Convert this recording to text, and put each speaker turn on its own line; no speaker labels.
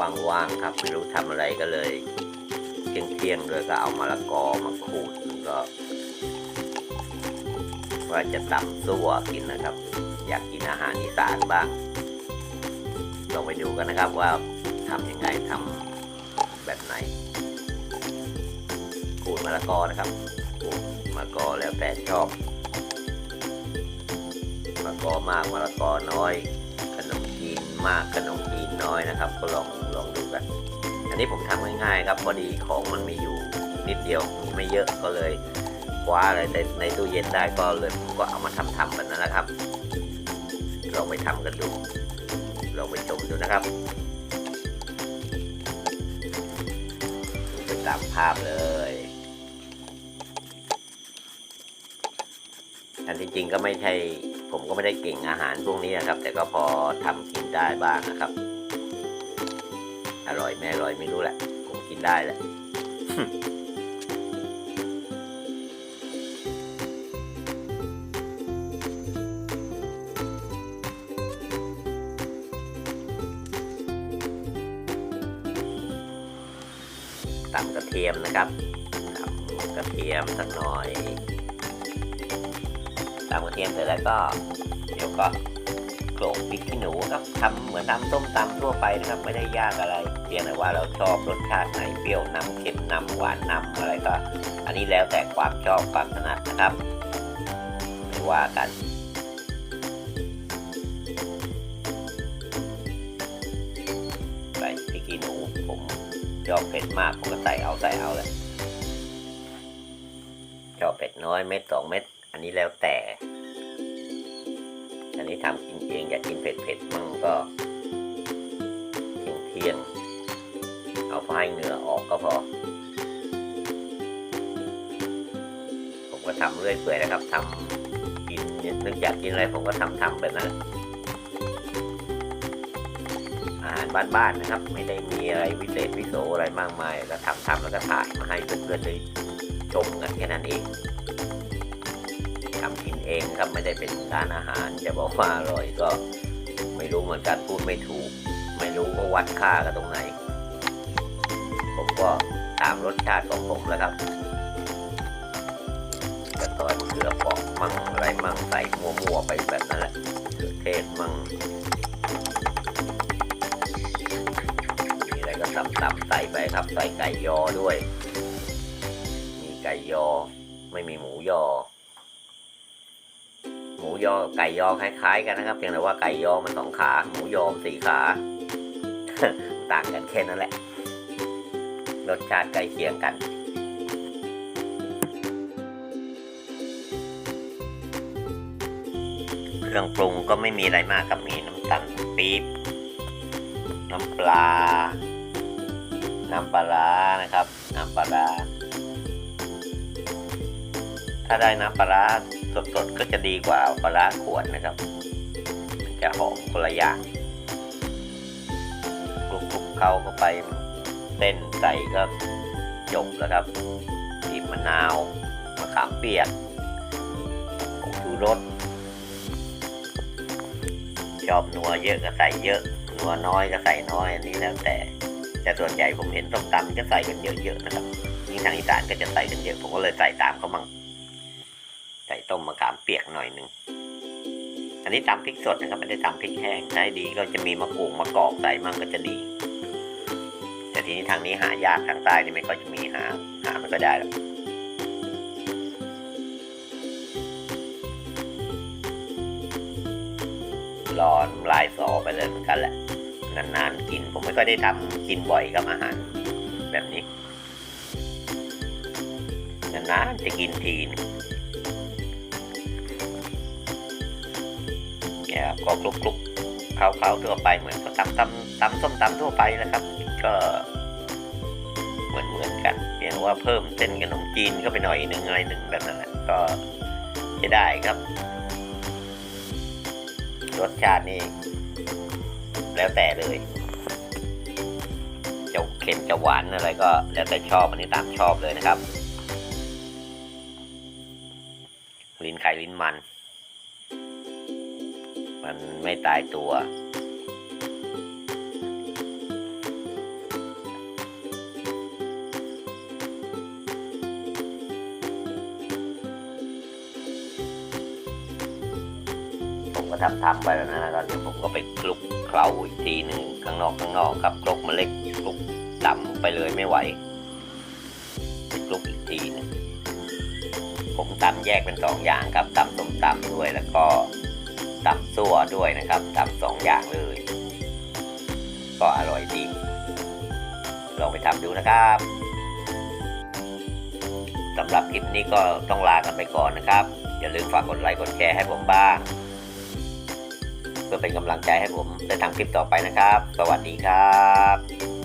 ว่างๆครับไม่รู้ทำอะไรก็เลยเที่ยงๆเลยก็เอามะละกอมาขูดก็ ว่าจะตำซั่วกินนะครับ อยากกินอาหารอีสานบ้างลองไปดูกันนะครับว่าทำยังไงทำแบบไหนขูดมะละกอนะครับขูดมะละกอแล้วแต่ชอบมะละกอมากมะละกอน้อย ขนมจีนมากขนมจีน น้อยนะครับ ก็ลองลองดูกัน อันนี้ผมทำง่ายๆครับพอดีของมันมีอยู่นิดเดียวมีไม่เยอะก็เลยคว้าอะไรในในตู้เย็นได้ก็เลยผมก็เอามาทำทำกันนะครับลองไปทำกันดูลองไปชมดูนะครับไปตามภาพเลยอันที่จริงก็ไม่ใช่ผมก็ไม่ได้เก่งอาหารพวกนี้นะครับ แต่ก็พอทำกินได้บ้างนะครับ อร่อยไม่อร่อยไม่รู้แหละ ผมกินได้แหละตำกระเทียมนะครับตำกระเทียมสักหน่อยตำกระเทียมเสร็จแล้วก็ เดี๋ยวก็ โขลกพริกขี้หนูครับทำเหมือนทำส้มตำทั่วไปนะครับไม่ได้ยากอะไรเพียงแต่ว่าเราชอบรสชาติไหนเปรี้ยวนำเค็มนำหวานนำอะไรก็ อันนี้แล้วแต่ความชอบความถนัดนะครับไม่ว่ากันใส่พริกขี้หนูผมชอบเผ็ดมากผมก็ใส่เอาใส่เอาเลยชอบเผ็ดน้อยเม็ดสองเม็ด อันนี้แล้วแต่ นนี้ทำกินเองอยากกินเผ็ดเผ็ดๆมั่งก็เที่ยงเที่ยงๆเอาพอให้เหงื่อออกก็พอ ผมก็ทำเรื่อยเปื่อยนะครับทำกินนึกอยากกินอะไรผมก็ทำทำแบบนั้นแหละอาหารบ้านๆนะครับ ไม่ได้มีอะไรวิเศษวิโสอะไรมากมาย แล้วทำทำแล้วก็ถ่ายมาให้เพื่อนๆได้ชมกันแค่นั้นเอง กินเองครับไม่ได้เป็นร้านอาหาร จะบอกว่าอร่อยก็ไม่รู้เหมือนกันพูดไม่ถูก ไม่รู้ว่าวัดค่ากันตรงไหน ผมก็ตามรสชาติของผมแล้วครับกระตอนเกลือปอกมั่งอะไรมั่งใส่มั่วๆไปแบบนั้นแหละเกลือเทศมั่งมีอะไรก็ตำๆใส่ไปครับใส่ไก่ยอด้วย มีไก่ยอ ไม่มีหมูยอ หมูยอไก่ยอคล้ายๆกันนะครับเพียงแต่ว่าไก่ยอมันสองขา หมูยอมสี่ขา ต่างกันแค่นั้นแหละ รสชาติใกล้เคียงกันเครื่องปรุงก็ไม่มีอะไรมากครับมีน้ำตาลปี๊บน้ำปลา น้ำปลานะครับ น้ำปลา ถ้าได้น้ำปลาร้า สดๆก็จะดีกว่าปลาร้าขวดนะครับ มันจะหอมคนละอย่างคลุกๆเข้าเข้าไปเส้นใส่ก็จบแล้วครับบีบมะนาวมะขามเปียกผงชูรสชอบนัวเยอะก็ใส่เยอะนัวน้อยก็ใส่น้อยอันนี้แล้วแต่ แต่ส่วนใหญ่ผมเห็นส้มตำก็ใส่กันเยอะๆนะครับยิ่งทางอีสานก็จะใส่กันเยอะผมก็เลยใส่ตามเขามั่ง ต้มมะขามเปียกหน่อยหนึ่งอันนี้ตำพริกสดนะครับไม่ได้ตำพริกแห้งใช้ดีก็จะมีมะกรูดมะกอกใส่มั่งก็จะดี แต่ทีนี้ทางนี้หายากทางใต้นี่ไม่ค่อยจะมีหา หาไม่ก็ได้หรอกรอนลายสอไปเลยเหมือนกันแหละนานๆกินผมไม่ค่อยได้ทำกินบ่อยกับอาหารแบบนี้นานๆจะกินทีนง เนี่ยก็คลุกคลุกๆเคล้าๆทั่วไปเหมือนก็ตำตำตำส้มตำทั่วไปนะครับ ก็เหมือนเหมือนกันเพียงว่าเพิ่มเส้นขนมจีนเข้าไปหน่อยหนึ่งอะไรหนึ่งแบบนั้นก็จะได้ครับรสชาตินี่แล้วแต่เลยจะเค็มจะหวานอะไรก็แล้วแต่ชอบอันนี้ตามชอบเลยนะครับลิ้นไข่ลิ้นมัน มันไม่ตายตัว ผมก็ทำทำไปแล้วนะตอนนี้ผมก็ไปคลุกเคล้าอีกทีหนึ่งข้างนอกข้างนอกกับคลุกเมล็ดคลุกดำไปเลยไม่ไหวคลุกอีกทีนึผมตำแยกเป็นสองอย่างครับตำส้มตำด้วยแล้วก็ ตำซั่วด้วยนะครับตำสองอย่างเลย ก็อร่อยดี ลองไปทำดูนะครับสำหรับคลิปนี้ก็ต้องลากันไปก่อนนะครับ อย่าลืมฝากกดไลค์กดแชร์ให้ผมบ้าง เพื่อเป็นกำลังใจให้ผมได้ทำคลิปต่อไปนะครับ สวัสดีครับ